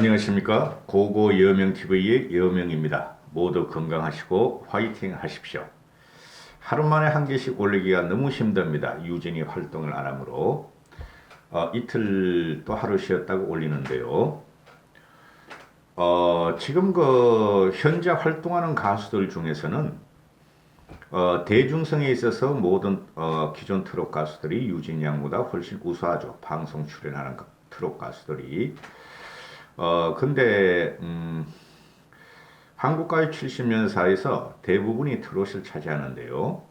안녕하십니까 고고 여명TV의 여명입니다. 모두 건강하시고 화이팅 하십시오. 하루 만에 한 개씩 올리기가 너무 힘듭니다. 유진이 활동을 안 하므로 어, 이틀 또 하루 쉬었다고 올리는데요. 어, 지금 그 현재 활동하는 가수들 중에서는 어, 대중성에 있어서 모든 어, 기존 트롯 가수들이 유진 양보다 훨씬 우수하죠. 방송 출연하는 가- 트롯 가수들이. 어, 근데, 음, 한국 가요 70년사에서 대부분이 트롯을 차지하는데요.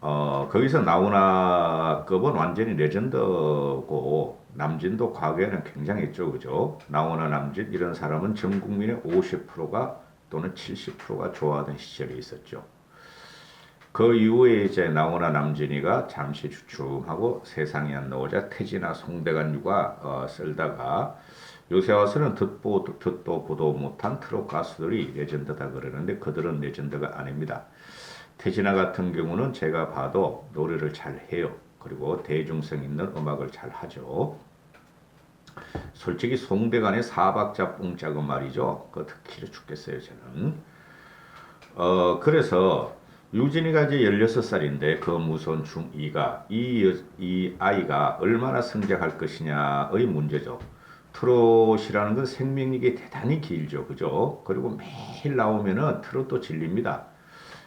어, 거기서 나훈아급은 완전히 레전드고, 남진도 과거에는 굉장했죠. 그죠? 나훈아, 남진, 이런 사람은 전 국민의 50%가 또는 70%가 좋아하던 시절이 있었죠. 그 이후에 이제 나훈아 남진이가 잠시 주춤하고 세상에 안 나오자 태진아 송대관 유가 어, 쓸다가 요새 와서는 듣보 듣도 보도 못한 트롯 가수들이 레전드다 그러는데 그들은 레전드가 아닙니다. 태진아 같은 경우는 제가 봐도 노래를 잘 해요. 그리고 대중성 있는 음악을 잘 하죠. 솔직히 송대관의 사박자 뽕짝은 말이죠. 그거 듣기 죽겠어요 저는. 어 그래서 유진이가 이제 16살인데 그 무서운 중2가 이, 여- 이 아이가 얼마나 성장할 것이냐의 문제죠. 트롯이라는 건 생명력이 대단히 길죠. 그죠? 그리고 매일 나오면은 트롯도 질립니다.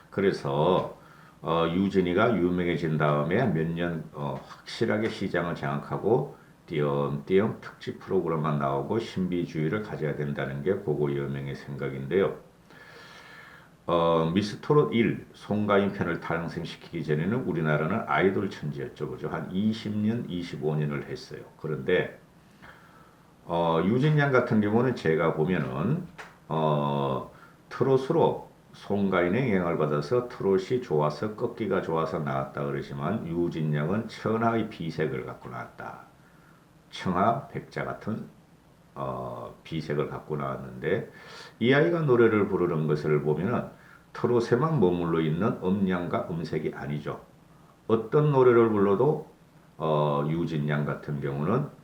그래서 어, 유진이가 유명해진 다음에 몇년 어, 확실하게 시장을 장악하고 띄엄띄엄 특집 프로그램만 나오고 신비주의를 가져야 된다는 게 고고 여명의 생각인데요. 어, 미스 트롯 1 송가인 편을 탄생시키기 전에는 우리나라는 아이돌 천지였죠. 그죠? 한 20년, 25년을 했어요. 그런데 어, 유진 양 같은 경우는 제가 보면은 어, 트롯으로 송가인의 영향을 받아서 트롯이 좋아서 꺾기가 좋아서 나왔다 그러지만 유진 양은 천하의 비색을 갖고 나왔다. 청하 백자 같은 어, 비색을 갖고 나왔는데 이 아이가 노래를 부르는 것을 보면은 트롯에만 머물러 있는 음량과 음색이 아니죠. 어떤 노래를 불러도 어, 유진 양 같은 경우는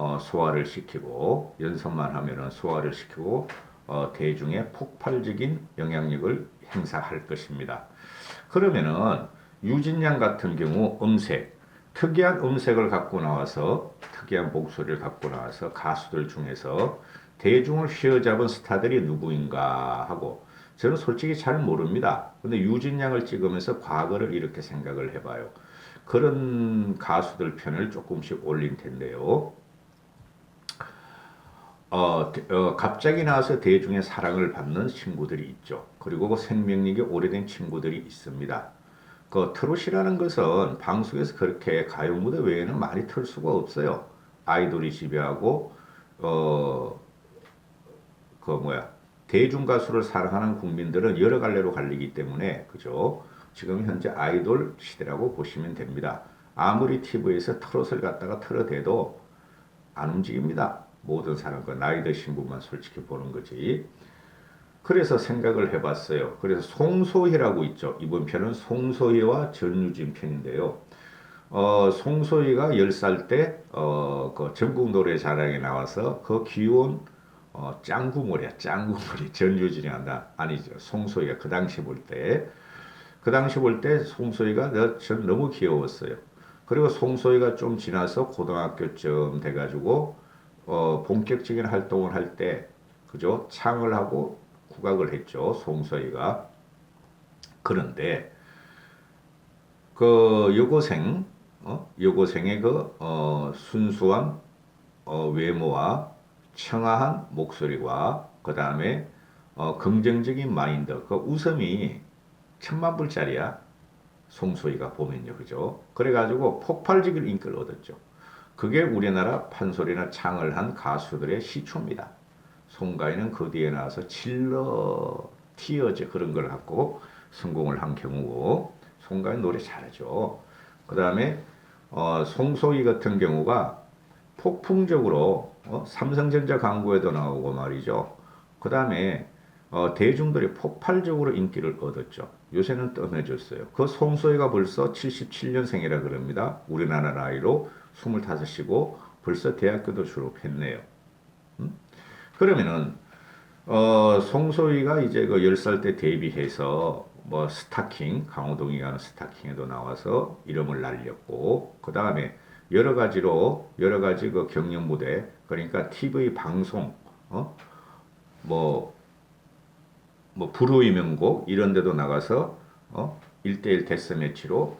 어, 소화를 시키고 연습만 하면은 소화를 시키고 어, 대중의 폭발적인 영향력을 행사할 것입니다. 그러면은 유진 양 같은 경우 음색 특이한 음색을 갖고 나와서 특이한 목소리를 갖고 나와서 가수들 중에서 대중을 휘어잡은 스타들이 누구인가 하고 저는 솔직히 잘 모릅니다. 근데 유진 양을 찍으면서 과거를 이렇게 생각을 해봐요. 그런 가수들 편을 조금씩 올린 텐데요. 어, 대- 어, 갑자기 나와서 대중의 사랑을 받는 친구들이 있죠. 그리고 그 생명력이 오래된 친구들이 있습니다. 그 트롯이라는 것은 방송에서 그렇게 가요 무대 외에는 많이 틀 수가 없어요. 아이돌이 지배하고 어, 그 뭐야 대중 가수를 사랑하는 국민들은 여러 갈래로 갈리기 때문에 그죠? 지금 현재 아이돌 시대라고 보시면 됩니다. 아무리 TV에서 트롯을 갖다가 틀어대도 안 움직입니다. 모든 사람 그 나이 드신 분만 솔직히 보는 거지. 그래서 생각을 해봤어요. 그래서 송소희라고 있죠. 이번 편은 송소희와 전유진 편인데요. 어, 송소희가 10살 때, 어, 그 전국 노래 자랑에 나와서 그 귀여운, 어, 짱구머리야, 짱구머리. 전유진이 한다. 아니죠. 송소희가 그 당시 볼 때. 그 당시 볼 때 송소희가 너- 전 너무 귀여웠어요. 그리고 송소희가 좀 지나서 고등학교쯤 돼가지고, 어, 본격적인 활동을 할 때, 그죠? 창을 하고 국악을 했죠. 송소희가. 그런데, 그 여고생, 어? 여고생의 그 어, 순수한 어, 외모와 청아한 목소리와 그 다음에 어, 긍정적인 마인드, 그 웃음이 천만 불짜리야. 송소희가 보면요, 그죠? 그래가지고 폭발적인 인기를 얻었죠. 그게 우리나라 판소리나 창을 한 가수들의 시초입니다. 송가인은 그 뒤에 나와서 칠러, 티어즈 그런 걸 갖고 성공을 한 경우고 송가인 노래 잘하죠. 그 다음에 어, 송소희 같은 경우가 폭풍적으로 어, 삼성전자 광고에도 나오고 말이죠. 그 다음에 어, 대중들이 폭발적으로 인기를 얻었죠. 요새는 뜸해졌어요. 그 송소희가 벌써 77년생이라 그럽니다. 우리나라 나이로 25이고 벌써 대학교도 졸업했네요. 음? 그러면은 어, 송소희가 이제 그 10살 때 데뷔해서 뭐 스타킹, 강호동이 가는 스타킹에도 나와서 이름을 날렸고, 그 다음에 여러 가지로, 여러 가지 그 경연 무대, 그러니까 TV 방송, 어? 뭐, 뭐, 불후의 명곡, 이런 데도 나가서, 어? 1대1 데스매치로,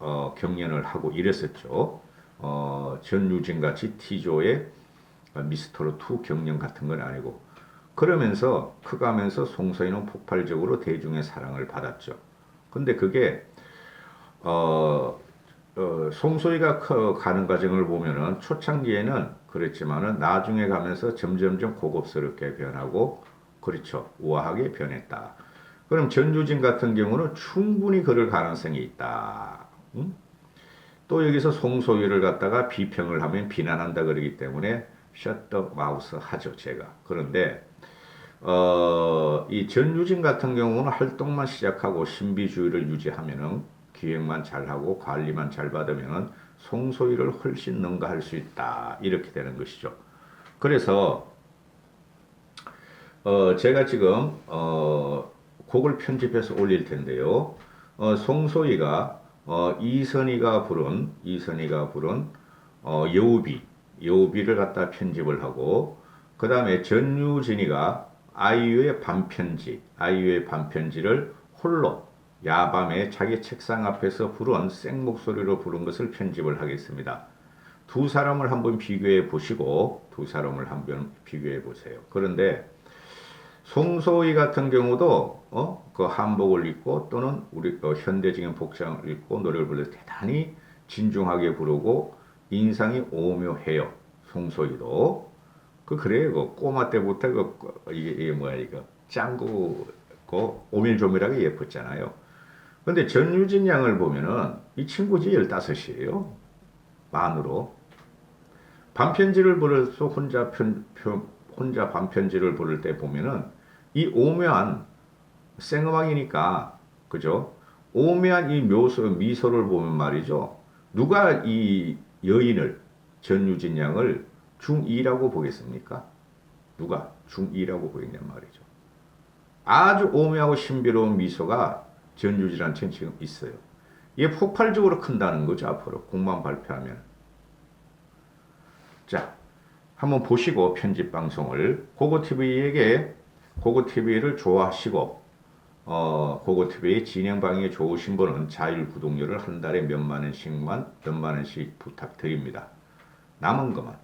어, 경연을 하고 이랬었죠. 어, 전유진 같이 T조의 미스터로 2 경연 같은 건 아니고, 그러면서 커가면서 송서희는 폭발적으로 대중의 사랑을 받았죠. 근데 그게 어, 어 송소희가 커 가는 과정을 보면은 초창기에는 그랬지만은 나중에 가면서 점점점 고급스럽게 변하고 그렇죠 우아하게 변했다. 그럼 전유진 같은 경우는 충분히 그럴 가능성이 있다. 응? 또 여기서 송소희를 갖다가 비평을 하면 비난한다 그러기 때문에 셧더 마우스 하죠 제가. 그런데 어, 이 전유진 같은 경우는 활동만 시작하고 신비주의를 유지하면은 기획만 잘하고 관리만 잘 받으면은 송소희를 훨씬 능가할 수 있다 이렇게 되는 것이죠. 그래서 어, 제가 지금 어, 곡을 편집해서 올릴 텐데요. 어, 송소희가 어, 이선희가 부른 이선희가 부른 어, 여우비 여우비를 갖다 편집을 하고 그 다음에 전유진이가 아이유의 반편지, 아이유의 반편지를 홀로 야밤에 자기 책상 앞에서 부른 생목소리로 부른 것을 편집을 하겠습니다. 두 사람을 한번 비교해 보시고 두 사람을 한번 비교해 보세요. 그런데 송소희 같은 경우도 어? 그 한복을 입고 또는 우리 어, 현대적인 복장을 입고 노래를 불러 대단히 진중하게 부르고 인상이 오묘해요. 송소희도 그 그래요. 그 꼬마 때부터 그 이게, 이게 뭐야 이거 짱구 그 오밀조밀하게 예뻤잖아요. 근데 전유진 양을 보면은 이 친구지 15이에요. 만으로. 반편지를 부를서 혼자 편, 편, 혼자 반편지를 부를 때 보면은 이 오묘한 생음악이니까 그죠? 오묘한 이 묘소 미소를 보면 말이죠. 누가 이 여인을 전유진 양을 중2라고 보겠습니까? 누가 중2라고 보겠냔 말이죠. 아주 오묘하고 신비로운 미소가 전유진한테는 지금 있어요. 이게 폭발적으로 큰다는 거죠, 앞으로. 공만 발표하면. 자, 한번 보시고 편집 방송을 고고TV에게 고고TV를 좋아하시고 어, 고고TV 진행 방향이 좋으신 분은 자율 구독료를 한 달에 몇만 원씩만 몇만 원씩 부탁드립니다. 남은 것만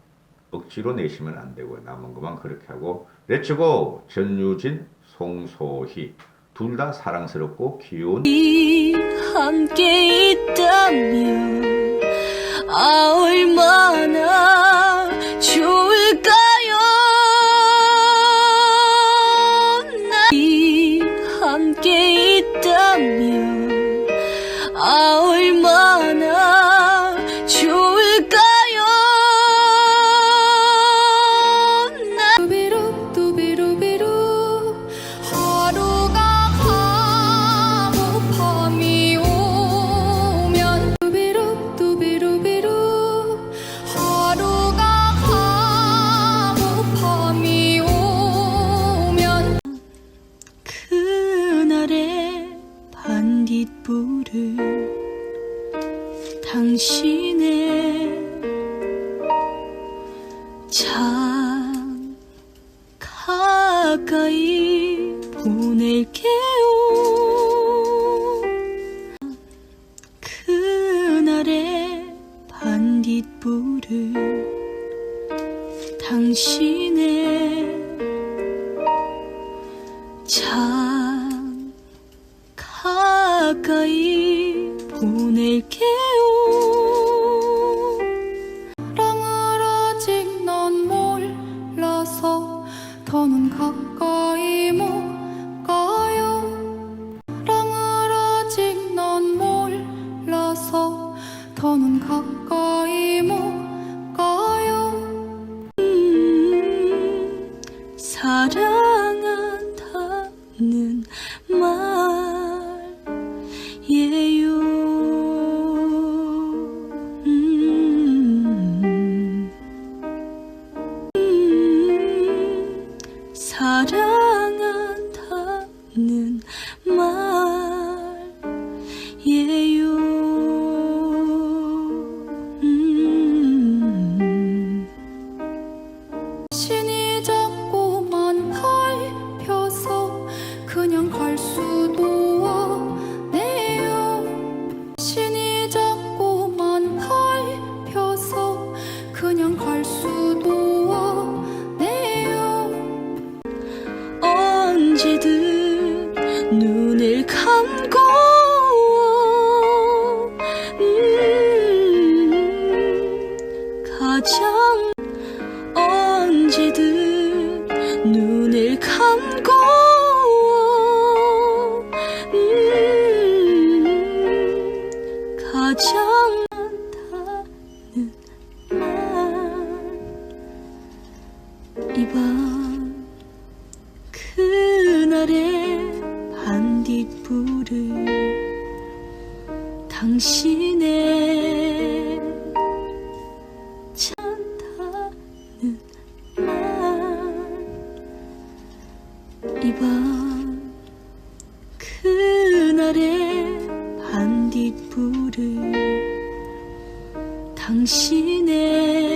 억지로 내시면 안 되고요. 남은 것만 그렇게 하고 렛츠고 전유진 송소희 둘 다 사랑스럽고 귀여운 함께 있다면 아 얼마나 좋 반딧불을 당신의 참 가까이 보낼게요. 그날의 반딧불을 당신의 참 가까 전 언제든 눈을 감고 음, 가장 많다는 말 이밤 그날의 반딧불을 당신의 당신의